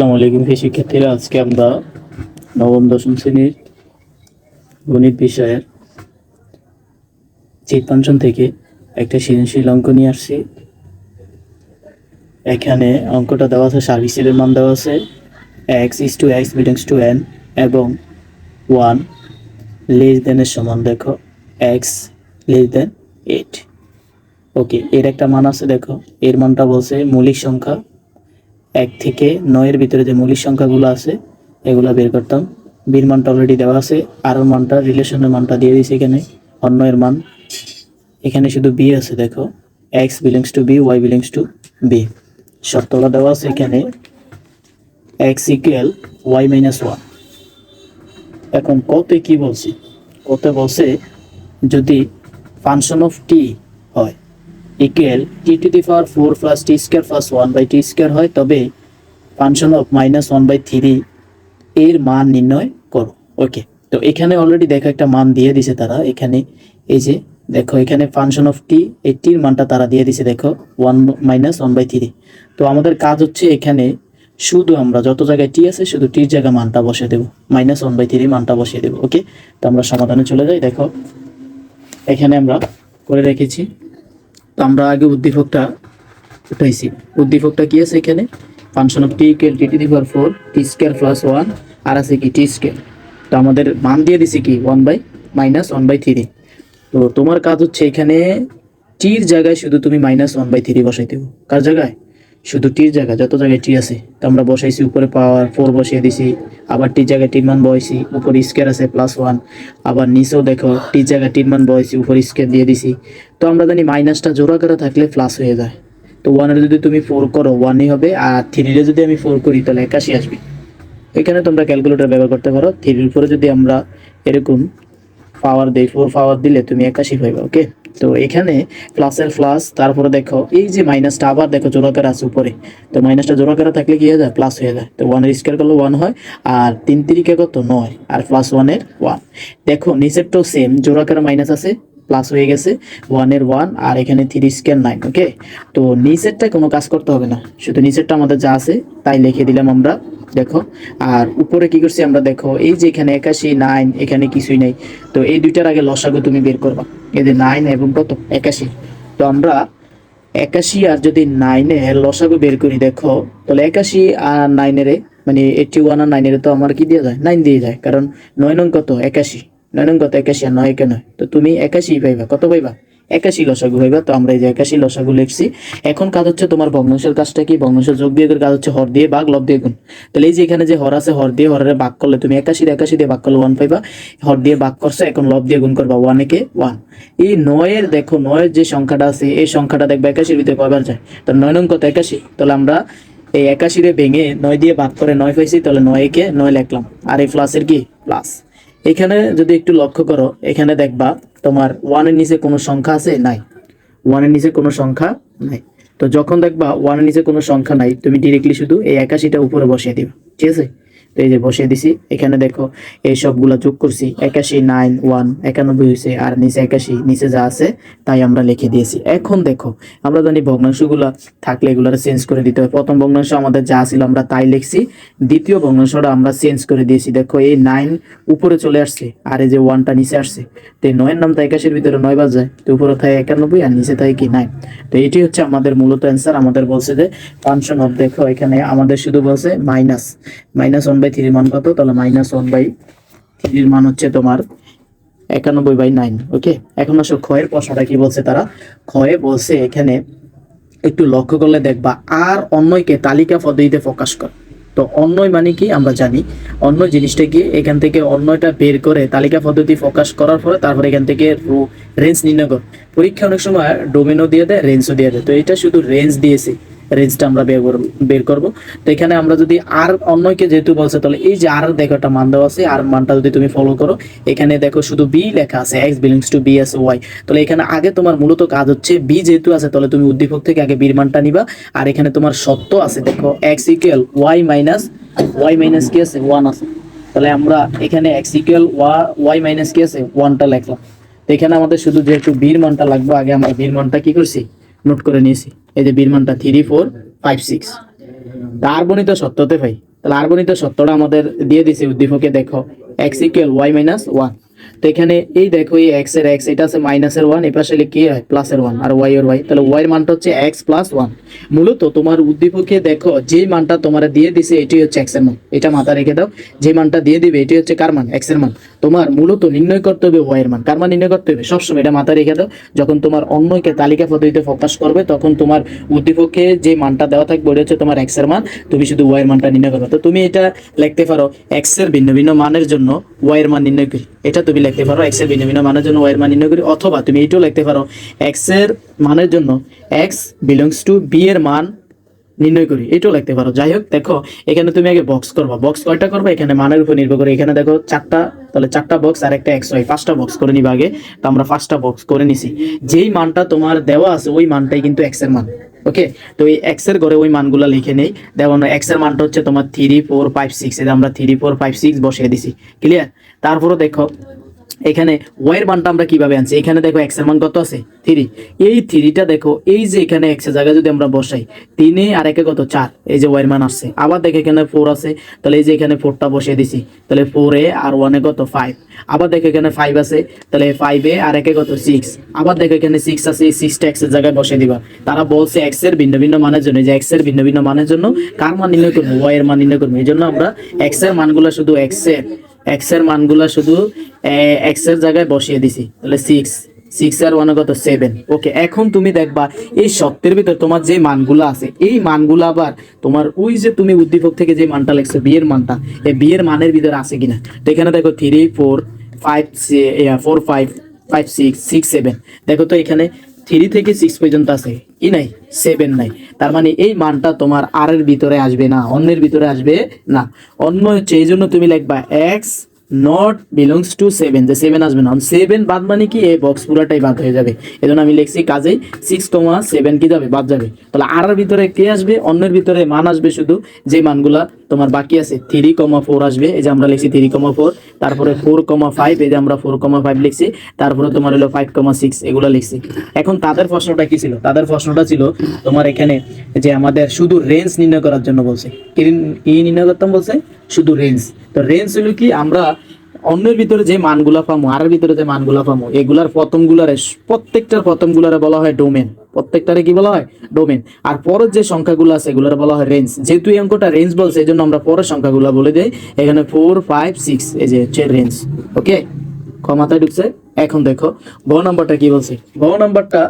আসসালামু আলাইকুম। প্রিয় শিক্ষার্থীরা, আজকে আমরা নবম, দশম শ্রেণির গণিত বিষয়ের চিত্রাঞ্চন থেকে একটা সৃজনশীল অঙ্ক নিয়ে আসছি। এখানে অঙ্কটা দেওয়া আছে সার্ভিসের মান দেওয়া আছে X is two X belongs to N এবং ওয়ান লেস দেনের সমান, দেখো X less than eight okay এর একটা মান আছে, দেখো, এর মানটা বলছে মৌলিক সংখ্যা এক থেকে নয়ের ভিতরে যে মৌলিক সংখ্যাগুলো আছে, এগুলো বের করতাম। বির মানটা অলরেডি দেওয়া আছে আর মানটা রিলেশনের মানটা দিয়ে দিয়েছে এখানে অন্যের মান। এখানে শুধু বি আছে, দেখো। X belongs to B Y belongs to B শর্তটা দেওয়া আছে এখানে। X equal Y minus one এখন কতে কি বলছি? কতে বলছে, যদি function of T equal T to the power four plus T square plus one by T square হয়, তবে function of minus one by three এর মান নির্ণয় করো। ওকে তো এখানে অলরেডি দেখো একটা মান দিয়ে দিছে তারা। এখানে এই যে, দেখো এখানে ফাংশন অফ টি এই টির মানটা তারা দিয়ে দিছে, দেখো one minus one by three তো আমাদের কাজ হচ্ছে এখানে শুধু আমরা যত জায়গায় টি আছে, শুধু টির জায়গায় মানটা বসিয়ে দেবো। মাইনাস ওয়ান বাই থ্রি মানটা বসিয়ে দেবো ওকে তো আমরা সমাধানে চলে যাই, দেখো। এখানে আমরা করে রেখেছি। তো আমরা আগে উদ্দীপকটা উঠাইছি। উদ্দীপকটা কি আছে এখানে? Function of T equal T to the power four T square plus one আর আছে কি টি স্কেয়ার তো আমাদের মান দিয়ে দিছি কি? One by minus one by three তো তোমার কাজ হচ্ছে এখানে টির জায়গায় শুধু তুমি মাইনাস ওয়ান বাই থ্রি বসাই দেবো কার জায়গায়? শুধু টির জায়গা, যত জায়গায় টি আছে তো আমরা বসাইছি, উপরে পাওয়ার ফোর বসিয়ে দিছি, আবার টির জায়গায় টির মান বসাইছি উপরে স্কোয়ার আছে প্লাস ওয়ান আবার নিচেও দেখো টির জায়গায় টির মান বসাইছি উপরে স্কোয়ার দিয়ে দিছি। তো আমরা জানি মাইনাসটা জোড়া করে থাকলে প্লাস হয়ে যায়। তো ওয়ানের যদি তুমি ফোর করো ওয়ানই হবে, আর থ্রিরে যদি আমি ফোর করি, তাহলে একাশি আসবে। এখানে তোমরা ক্যালকুলেটর ব্যবহার করতে পারো থ্রির উপরে যদি আমরা এরকম পাওয়ার দেই ফোর পাওয়ার দিলে তুমি একাশি পাইবে ওকে তো এখানে প্লাসের প্লাস তারপরে দেখো, এই যে মাইনাসটা আবার দেখো জোড়াকার আছে উপরে। তো মাইনাসটা জোড়াকারে থাকলে কি হয়ে যায়? প্লাস হয়ে যায়। তো ওয়ানের স্কোয়ার করলে ওয়ান হয়, আর তিন তিরিকে কত? নয়। আর প্লাস ওয়ানের ওয়ান দেখো নিচেরটাও সেম জোড়াকারে মাইনাস আছে প্লাস হয়ে গেছে ওয়ানের ওয়ান আর এখানে থ্রি স্কোয়ার নাইন ওকে তো নিচেরটা কোনো কাজ করতে হবে না। শুধু নিচেরটা আমাদের যা আছে, তাই লিখে দিলাম আমরা। দেখো। আর উপরে কি করছি আমরা? দেখো, এই যে এখানে একাশি নাইন এখানে কিছুই নেই। তো এই দুইটার আগে লসাগু তুমি বের করবা। এই যে নাইন এবং কত? একাশি। তো আমরা একাশি আর যদি নাইনে লসাগু বের করি, দেখো, তাহলে একাশি আর নাইনের মানে এইটটি ওয়ান আর নাইনের তো আমার কি দিয়ে যায়? নাইন দিয়ে যায়। কারণ নয় নং কত? একাশি। নয় নং কত? একাশি আর নয় একে নয়। তো তুমি একাশি পাইবা। কত পাইবা? একাশি লসাগু হইবা, তো আমরা এই যে একাশি লসাগু লিখছি। এখন কাজ হচ্ছে তোমার ভগ্নাংশের কাজটা কি? ভগ্নাংশের যোগ বিয়োগের কাজ হচ্ছে হর দিয়ে বাঘ, লব দিয়ে গুণ। তাহলে এই যে এখানে যে হর আছে, হর দিয়ে হরের ভাগ করলে তুমি একাশি একাশি দিয়ে ভাগ করলে ওয়ান পাইবা। হর দিয়ে ভাগ করছ, এখন লব দিয়ে গুণ করবা ওয়ান একে ওয়ান এই নয়ের দেখো, নয়ের যে সংখ্যাটা আছে, এই সংখ্যাটা দেখবে একাশির ভিতরে কয়বার যায়? তো নয় নং কত একাশি? তাহলে আমরা এই একাশিরে ভেঙে নয় দিয়ে ভাগ করে নয় পাইছি, তাহলে নয় একে নয় লিখলাম। আর এই প্লাসের কি? প্লাস এখানে যদি একটু লক্ষ্য করো, এখানে দেখবা তোমার ওয়ানের নিচে কোনো সংখ্যা আছে? নাই। ওয়ানের নিচে কোনো সংখ্যা নাই। তো যখন দেখবা ওয়ানের নিচে কোনো সংখ্যা নাই, তুমি ডিরেক্টলি শুধু এই একাশিটা উপরে বসিয়ে দিবে। ঠিক আছে? তো এই যে বসিয়ে দিছি। এখানে দেখো, এই সবগুলা যোগ করছি একাশি নাইন ওয়ান একানব্বই হয়েছে আর নিচে একাশি, নিচে যা আছে তাই আমরা লিখে দিয়েছি। এখন দেখো, আমরা জানি ভগ্নাংশগুলা থাকলে এগুলার চেঞ্জ করে দিতে হয় প্রথম ভগ্নাংশ আমাদের যা ছিল আমরা তাই লিখছি। দ্বিতীয় ভগ্নাংশটা আমরা চেঞ্জ করে দিয়েছি। দেখো, এই নাইন উপরে চলে আসছে আর এই যে ওয়ানটা নিচে আসছে। তো এই নয়ের নাম তো একাশির ভিতরে নয় বাজ। যায় তো উপরে থাকে একানব্বই আর নিচে থাকে কি নাইন তো এটি হচ্ছে আমাদের মূলত অ্যান্সার আমাদের বলছে যে ফাংশন অফ দেখো, এখানে আমাদের শুধু বলছে মাইনাস মাইনাস ওয়ান বাই থ্রির মান কত? তাহলে মাইনাস ওয়ান বাই থ্রির মান হচ্ছে তোমার একানব্বই বাই নাইন ওকে এখন আসো ক্ষয়ের প্রশ্নটা কি বলছে তারা? ক্ষয়ে বলছে এখানে একটু লক্ষ্য করলে দেখবা আর অন্যকে তালিকা পদ্ধতিতে প্রকাশ কর। তো অন্যয় মানে কি? আমরা জানি। অন্য জিনিসটা কি? এখান থেকে অন্যটা বের করে তালিকা পদ্ধতি প্রকাশ করার পরে তারপরে এখান থেকে রেঞ্জ নির্ণয় কর। পরীক্ষা অনেক সময় ডোমেনও দিয়ে দেয় রেঞ্জও দিয়ে দেয়। তো এটা শুধু রেঞ্জ দিয়েছে। রেঞ্জটা আমরা বের করব বের করব। তো এখানে আমরা যদি আর অন্যকে যেহেতু বলছে, তাহলে এই যে আর দেখো একটা মান দেওয়া আছে, আর মানটা যদি তুমি ফলো করো, এখানে দেখো শুধু বি লেখা আছে X belongs to B S Y তাহলে এখানে আগে তোমার মূলত কাজ হচ্ছে বি যেহেতু আছে, তাহলে তুমি উদ্দীপক থেকে আগে বির মানটা নিবা। আর এখানে তোমার সত্য আছে, দেখো X equal Y minus Y minus কি আছে ওয়ান আছে। তাহলে আমরা এখানে এক্স ইকুয়াল ওয়াই মাইনাস কি আছে ওয়ানটা লিখলাম। এখানে আমাদের শুধু যেহেতু বীর মানটা লাগবে, আগে আমরা বীর মানটা কি করছি? নোট করে নিয়েছি। এই যে বীর মানটা থ্রি ফোর ফাইভ সিক্স তা আর বনিত সত্যতে ভাই, তাহলে আর গণিত সত্যটা আমাদের দিয়ে দিছে উদ্দীপকে, দেখো X equal Y minus one তো এখানে এই দেখো, এই এক্সের এক্স এটা আছে মাইনাসের ওয়ান এ পাশে কি হয় প্লাসের ওয়ান আর ওয়াই এর ওয়াই তাহলে ওয়াই এর মানটা হচ্ছে এক্স প্লাস ওয়ান মূলত তোমার উদ্দীপকে দেখো যে মানটা তোমার দিয়ে দিছে এটি হচ্ছে এক্সের মান। এটা মাথা রেখে দাও যে মানটা দিয়ে দিবে এটি হচ্ছে কার মান? এক্সের মান। তোমার মূলত নির্ণয় করতে হবে ওয়াই এর মান। কার মান নির্ণয় করতে হবে? সবসময় এটা মাথা রেখে দাও, যখন তোমার অন্যকে তালিকা পদ্ধতিতে ফোকাস করবে, তখন তোমার উদ্দীপকে যে মানটা দেওয়া থাকবে, ওটা হচ্ছে তোমার এক্সের মান। তুমি শুধু ওয়াই এর মানটা নির্ণয় করবে। তো তুমি এটা লিখতে পারো এক্সের ভিন্ন ভিন্ন মানের জন্য ওয়াই এর মান নির্ণয় করি। এটা তুমি লিখতে পারো এক্সের ভিন্ন মানের জন্য ওয়াই এর মান নির্ণয় করি, অথবা তুমি এটাও লিখতে পারো এক্সের মানের জন্য এক্স বিলংস টু বি এর মান নির্ণয় করি এটাও লিখতে পারো। যাই হোক, দেখো, এখানে তুমি আগে বক্স করবা। বক্স কয়টা করবে? এখানে মানের উপর নির্ভর করে। এখানে দেখো, চারটা, তাহলে চারটা বক্স আর একটা এক্স ওয়াই পাঁচটা বক্স করে নিবা আগে। তো আমরা পাঁচটা বক্স করে নিছি। যেই মানটা তোমার দেওয়া আছে, ওই মানটাই কিন্তু এক্সের মান ওকে তো এই এক্সের ঘরে ওই মানগুলো লিখে নেই। দেখো এক্সের মানটা হচ্ছে তোমার থ্রি ফোর ফাইভ সিক্স এটা আমরা থ্রি ফোর ফাইভ সিক্স বসিয়ে দিছি ক্লিয়ার তারপরে দেখো এখানে ওয়াইয়ের মানটা আমরা কীভাবে আনছি? এখানে দেখো এক্সের মান কত আছে? থ্রি এই থ্রিটা দেখো, এই যে এখানে এক্সের জায়গায় যদি আমরা বসাই, তিনে আর একে কত? চার। এই যে ওয়াইয়ের মান আসছে। আবার দেখো এখানে ফোর আছে, তাহলে এই যে এখানে ফোরটা বসিয়ে দিছি, তাহলে ফোর আর ওয়ানে কত? ফাইভ আবার দেখো এখানে ফাইভ আছে, তাহলে ফাইভ আর একে কত? সিক্স আবার দেখো এখানে সিক্স আছে, এই সিক্সটা এক্সের জায়গায় বসিয়ে দিবা। তারা বলছে এক্সের ভিন্ন ভিন্ন মানের জন্য যে এক্সের ভিন্ন ভিন্ন মানের জন্য কার মান নির্ণয় করব? ওয়াই মান নির্ণয় করব। এই জন্য আমরা এক্সের মানগুলো শুধু এক্সের এক্সের মানগুলো শুধু এক্সের জায়গায় বসিয়ে দিছি। তাহলে সিক্স সিক্স আর ওয়ান কত? সেভেন ওকে এখন তুমি দেখবা, এই সত্যের ভিতর তোমার যে মানগুলো আছে, এই মানগুলো আবার তোমার ওই যে তুমি উদ্দীপক থেকে যে মানটা লেখছো বিয়ের মানটা, এই বিয়ের মানের ভিতরে আছে কিনা? তো এখানে দেখো three four five four five five six six seven দেখো তো এখানে থ্রি থেকে সিক্স পর্যন্ত আছে। কি নাই সেভেন নাই। তার মানে এই মানটা তোমার আর এর ভিতরে আসবে না, অন্যের ভিতরে আসবে না। অন্য হচ্ছে এই জন্য তুমি লিখবা x not belongs to seven যে সেভেন আসবে না। সেভেন বাদ মানে কি? এই বক্স পুরাটাই বাদ হয়ে যাবে। এই জন্য আমি লিখছি কাজেই সিক্স কমা সেভেন কি যাবে? বাদ যাবে। তাহলে আর ভিতরে কে আসবে? অন্যের ভিতরে মান আসবে শুধু যে মানগুলা তোমার বাকি আছে থ্রি কমা ফোর আসবে, এই যে আমরা লিখছি থ্রি কমা ফোর তারপরে ফোর কমা ফাইভ এই যে আমরা ফোর কমা ফাইভ লিখছি, তারপরে তোমার হলো ফাইভ কমা সিক্স এগুলো লিখছি। এখন তাদের প্রশ্নটা কি ছিল? তাদের প্রশ্নটা ছিল তোমার এখানে যে আমাদের শুধু রেঞ্জ নির্ণয় করার জন্য বলছে। কি নির্ণয় করতাম বলছে? শুধু রেঞ্জ তো রেঞ্জ হলো কি? আমরা অন্যের ভিতরে যে মানগুলা পামো আর ভিতরে যে মানগুলা পামো, এগুলার প্রথম গুলারে প্রত্যেকটার প্রথম গুলারে বলা হয় ডোমেন প্রত্যেকটারে কি বলা হয়? ডোমেন আর পরের যে সংখ্যাগুলো আছে, এগুলার বলা হয় রেঞ্জ যেহেতু এই অঙ্কটা রেঞ্জ বলছে এই জন্য আমরা পরের সংখ্যাগুলো বলে দেই। এখানে ফোর ফাইভ সিক্স এই যে হচ্ছে রেঞ্জ ওকে ক্ষমাতায় ঢুকছে? এখন দেখো। গ নাম্বারটা কি বলছে? গ নাম্বারটা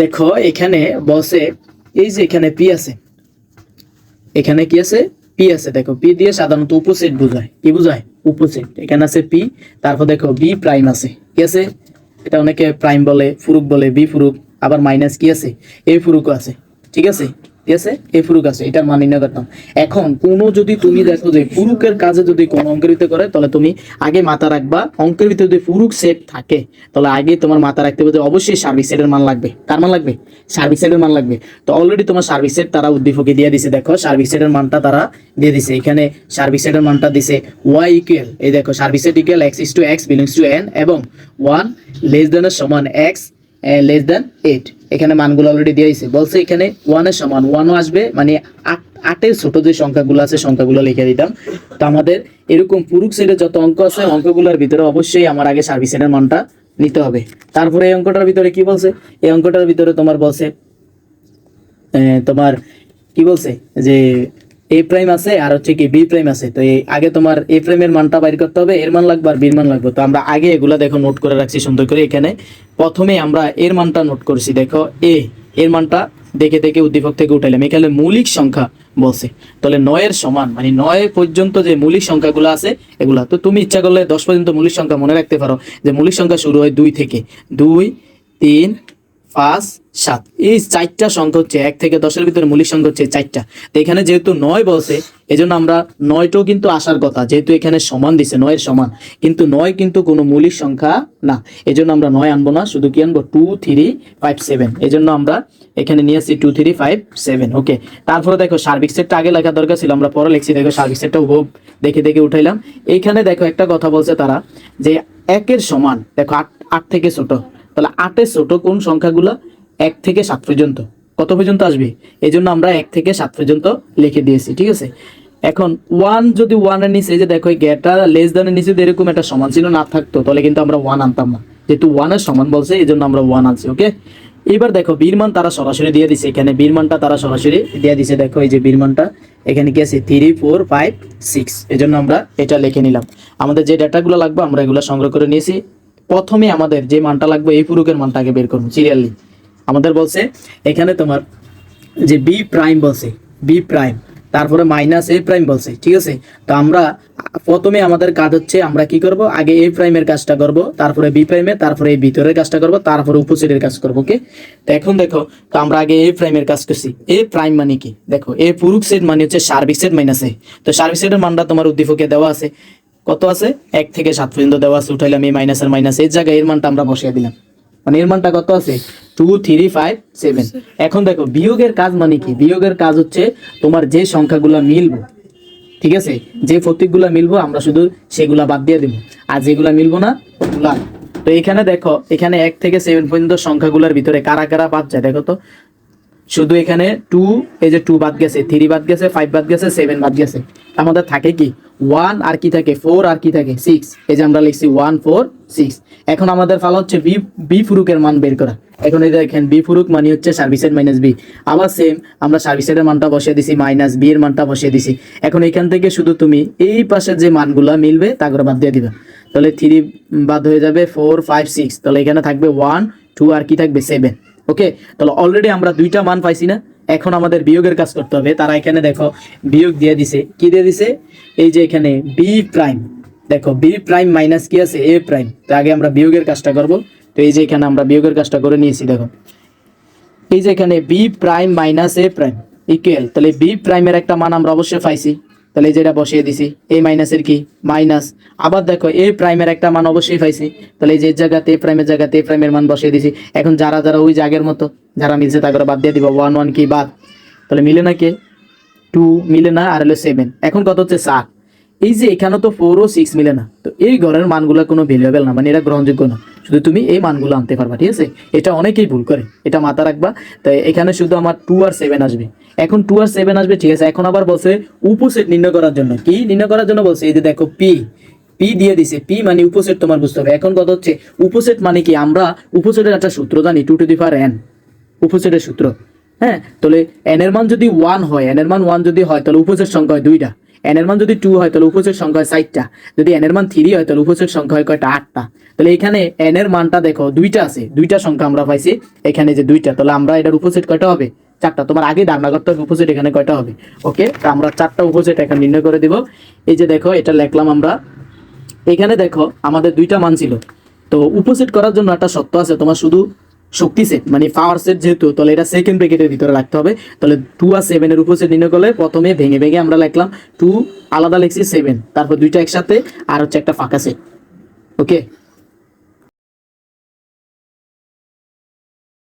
দেখো, এখানে বসে এই যে এখানে পি আছে। এখানে কি আছে? পি আছে, দেখো পি দিয়ে সাধারণত উপসেট বোঝায়। কি বোঝায়? উপসেট এখানে আছে পি তারপর দেখো বি প্রাইম আছে। কি আছে? এটা অনেকে প্রাইম বলে ফুরুক বলে বি ফুরুক আবার মাইনাস কি আছে? এই ফুরুকও আছে। ঠিক আছে? ঠিক আছে? এ ফুরুক আছে, এটার মান নির্ণয় করতাম। এখন কোনো যদি তুমি দেখো যে ফুরুকের কাজে যদি কোনো অঙ্কের করে, তাহলে তুমি আগে মাথা রাখবা। অঙ্কের ভিতরে যদি ফুরুক সেট থাকে, তাহলে আগে তোমার মাথা রাখতে হবে অবশ্যই সার্ভিস সেটের মান লাগবে। কার মান লাগবে? সার্ভিস সেটের মান লাগবে। তো অলরেডি তোমার সার্ভিস সেট তারা উদ্দীপকে দিয়ে দিছে, দেখো। সার্ভিস সেটের মানটা তারা দিয়ে দিছে। এখানে সার্ভিস সেটের মানটা দিছে ওয়াই ইকুয়াল এই দেখো service set equal x is to x belongs to N এবং ওয়ান লেস দেন সমান এক্স লেস দেন এইট এখানে মানগুলো অলরেডি দিয়ে দিছে বলছে এখানে ওয়ানের সমান। ওয়ানও আসবে মানে আট, আটের ছোট যে সংখ্যাগুলো আছে, সংখ্যাগুলো লিখে দিতাম। তো আমাদের এরকম পুরুষ সেটের যত অঙ্ক আছে, অঙ্কগুলোর ভিতরে অবশ্যই আমার আগে সার্ভিস সেটের মানটা নিতে হবে। তারপরে এই অঙ্কটার ভিতরে কি বলছে? এই অঙ্কটার ভিতরে তোমার বলছে তোমার কি বলছে? যে এ প্রাইম আছে আর হচ্ছে কি বি প্রাইম আছে। তো এই আগে তোমার এ প্রাইমের মানটা বাইর করতে হবে, এর মান লাগবে আর বির মান লাগবে। তো আমরা আগে এগুলা দেখো নোট করে রাখছি সুন্দর করে এখানে। প্রথমে আমরা এর মানটা নোট করছি। দেখো এ এর মানটা দেখে দেখে উদ্দীপক থেকে উঠাইলাম। এখানে মৌলিক সংখ্যা বলছে। তাহলে নয়ের সমান মানে নয় পর্যন্ত যে মৌলিক সংখ্যাগুলো আছে এগুলা। তো তুমি ইচ্ছা করলে দশ পর্যন্ত মৌলিক সংখ্যা মনে রাখতে পারো যে মৌলিক সংখ্যা শুরু হয় দুই থেকে। দুই, তিন পাঁচ, সাত। এই চারটা সংখ্যা হচ্ছে এক থেকে দশের ভিতরে মৌলিক সংখ্যা হচ্ছে চারটা। এখানে যেহেতু নয় বলছে, এজন্য আমরা নয়টাও কিন্তু আসার কথা, যেহেতু এখানে সমান দিছে, নয়ের সমান। কিন্তু নয় কিন্তু কোনো মৌলিক সংখ্যা না। এজন্য আমরা নয় আনব না, শুধু কি আনব? টু থ্রি ফাইভ সেভেন এজন্য আমরা এখানে নিয়ে আসছি two three five seven okay তারপরে দেখো সার্ভিক সেটটা আগে লেখা দরকার ছিল, আমরা পরে লিখছি। দেখো সার্ভিক সেটটা খুব দেখে দেখে উঠাইলাম। এইখানে দেখো একটা কথা বলছে তারা, যে একের সমান, দেখো, আট আট থেকে ছোট। তাহলে আটের ছোট কোন সংখ্যাগুলো এক থেকে সাত পর্যন্ত? কত পর্যন্ত আসবে? এই জন্য আমরা এক থেকে সাত পর্যন্ত লিখে দিয়েছি, ঠিক আছে? এখন ওয়ান যদি ওয়ানের নিচে যে দেখো, এই লেস দেনের নিচে এরকম একটা সমান ছিল না থাকতো, তাহলে কিন্তু আমরা ওয়ান আনতাম না। যেহেতু ওয়ানের সমান বলছে, এই জন্য আমরা ওয়ান আনছি ওকে এবার দেখো বীরমান তারা সরাসরি দিয়ে দিছে। এখানে বীরমানটা তারা সরাসরি দিয়ে দিছে। দেখো, এই যে বীরমানটা এখানে কি আছে? থ্রি ফোর ফাইভ সিক্স এই জন্য আমরা এটা লিখে নিলাম। আমাদের যে ডাটাগুলো লাগবে, আমরা এগুলো সংগ্রহ করে নিয়েছি। প্রথমে আমাদের যে মানটা লাগবে, এই পুরুকের মানটা আগে বের করব সিরিয়ালি আমাদের বলছে, এখানে তোমার যে বি প্রাইম বলছে বি প্রাইম তারপরে মাইনাস এ প্রাইম বলছে, ঠিক আছে? তো আমরা প্রথমে আমাদের কাজ হচ্ছে, আমরা কি করব? আগে এ প্রাইমের কাজটা করব, তারপরে বি প্রাইমের তারপরে এই ভিতরের কাজটা করব, তারপরে উপসেটের কাজ করব ওকে তো এখন দেখো, তো আমরা আগে এ প্রাইমের কাজ করছি। এ প্রাইম মানে কি? দেখো এ পুরুক সেট মানে হচ্ছে সার্বিক সেট মাইনাস এ তো সার্বিক সেটের মানটা তোমার উদ্দীপকে দেওয়া আছে। কত আছে? এক থেকে সাত পর্যন্ত দেওয়া আছে উঠাইলাম এই মাইনাসের মাইনাস এর জায়গায় এর মানটা আমরা বসিয়ে দিলাম। মানে এর মানটা কত আছে? টু থ্রি ফাইভ সেভেন এখন দেখো, বিয়োগের কাজ মানে কি? বিয়োগের কাজ হচ্ছে তোমার যে সংখ্যাগুলো মিলবো, ঠিক আছে? যে প্রতীকগুলো মিলবো, আমরা শুধু সেগুলা বাদ দিয়ে দেবো। আর যেগুলা মিলবো না, ওগুলা। তো এখানে দেখো, এখানে এক থেকে সেভেন পর্যন্ত সংখ্যাগুলোর ভিতরে কারা কারা বাদ যায়? দেখো তো শুধু এখানে টু এই যে টু বাদ গেছে থ্রি বাদ গেছে ফাইভ বাদ গেছে সেভেন বাদ গেছে। আমাদের থাকে কি? ওয়ান আর কি থাকে? ফোর আর কি থাকে? সিক্স এই যে আমরা লিখছি ওয়ান ফোর সিক্স এখন আমাদের ফালা হচ্ছে বি বি ফুরুকের মান বের করা। এখন এই দেখেন বি ফুরুক মানে হচ্ছে সার্ভিসের মাইনাস বি আবার সেম আমরা সার্ভিসের মানটা বসিয়ে দিছি মাইনাস বি এর মানটা বসিয়ে দিছি। এখন এখান থেকে শুধু তুমি এই পাশে যে মানগুলা মিলবে তা করে বাদ দিয়ে দিবে। তাহলে থ্রি বাদ হয়ে যাবে ফোর ফাইভ সিক্স তাহলে এখানে থাকবে ওয়ান টু আর কি থাকবে সেভেন ওকে তাহলে অলরেডি আমরা দুইটা মান পাইছি না। এখন আমাদের বিয়োগের কাজ করতে হবে। তারা এখানে দেখো, বিয়োগ দিয়ে দিছে। কি দিয়ে দিছে? এই যে এখানে বি প্রাইম দেখো বি প্রাইম মাইনাস কি আছে? এ প্রাইম তো আগে আমরা বিয়োগের কাজটা করব। তো এই যে এখানে আমরা বিয়োগের কাজটা করে নিয়েছি, দেখো। এই যে এখানে B prime minus A prime equal তাহলে বি প্রাইমের একটা মান আমরা অবশ্যই পাইছি। তাহলে এই যেটা বসিয়ে দিছি এ মাইনাসের কি? মাইনাস আবার দেখো এ প্রাইমের একটা মান অবশ্যই পাইছি। তাহলে এই যে জায়গাতে এ প্রাইমের জায়গাতে এ প্রাইমের মান বসিয়ে দিছি। এখন যারা যারা ওই জাগের মতো, যারা মিলছে তাকে বাদ দিয়ে দিব। ওয়ান ওয়ান কি বাদ? তাহলে মিলে না কে? টু মিলে না, আর হলো সেভেন এখন কত হচ্ছে সাত? এই যে এখানে তো ফোর ও সিক্স মিলে না, তো এই ঘরের মানগুলো কোনো ভ্যালুয়েবল না মানে এটা গ্রহণযোগ্য না। শুধু তুমি এই মানগুলো আনতে পারবা, ঠিক আছে? এটা অনেকেই ভুল করে, এটা মাথা রাখবা। তাই এখানে শুধু আমার টু আর সেভেন আসবে। এখন টু আর সেভেন আসবে, ঠিক আছে? এখন আবার বলছে উপসেট নির্ণয় করার জন্য। কি নির্ণয় করার জন্য বলছে? এই যে দেখো পি পি দিয়ে দিছে। পি মানে উপসেট তোমার, বুঝতে হবে। এখন কথা হচ্ছে, উপসেট মানে কি? আমরা উপসেটের একটা সূত্র জানি two to the power n উপসেটের সূত্র। হ্যাঁ? তাহলে এন এর মান যদি ওয়ান হয় এন এর মান ওয়ান যদি হয়, তাহলে উপসেট সংখ্যা হয় দুইটা। এন এর মান যদি টু হয়, তাহলে উপসেট সংখ্যা হয় চারটা। যদি এন এর মান থ্রি হয়, তাহলে উপসেট সংখ্যা হয় কয়টা? আটটা। তাহলে এখানে এন এর মানটা দেখো, দুইটা আছে। দুইটা সংখ্যা আমরা পাইছি এখানে যে দুইটা। তাহলে আমরা এটার উপসেট কয়টা হবে? চারটা। তোমার আগে ধারণা করতে হবে, উপসেট এখানে কয়টা হবে? ওকে তা আমরা চারটা উপসেট এখানে নির্ণয় করে দিব। এই যে দেখো, এটা লিখলাম আমরা। এখানে দেখো, আমাদের দুইটা মান ছিল। তো উপসেট করার জন্য একটা শর্ত আছে। তোমার শুধু শক্তি সেট মানে পাওয়ার সেট যেহেতু, তাহলে এটা সেকেন্ড ব্রেকেটের ভিতরে রাখতে হবে। তাহলে টু আর সেভেনের উপর সেট নির্ণয় করলে প্রথমে ভেঙে ভেঙে আমরা লিখলাম টু আলাদা লিখছি সেভেন তারপর দুইটা একসাথে, আর হচ্ছে একটা ফাঁকা সেট ওকে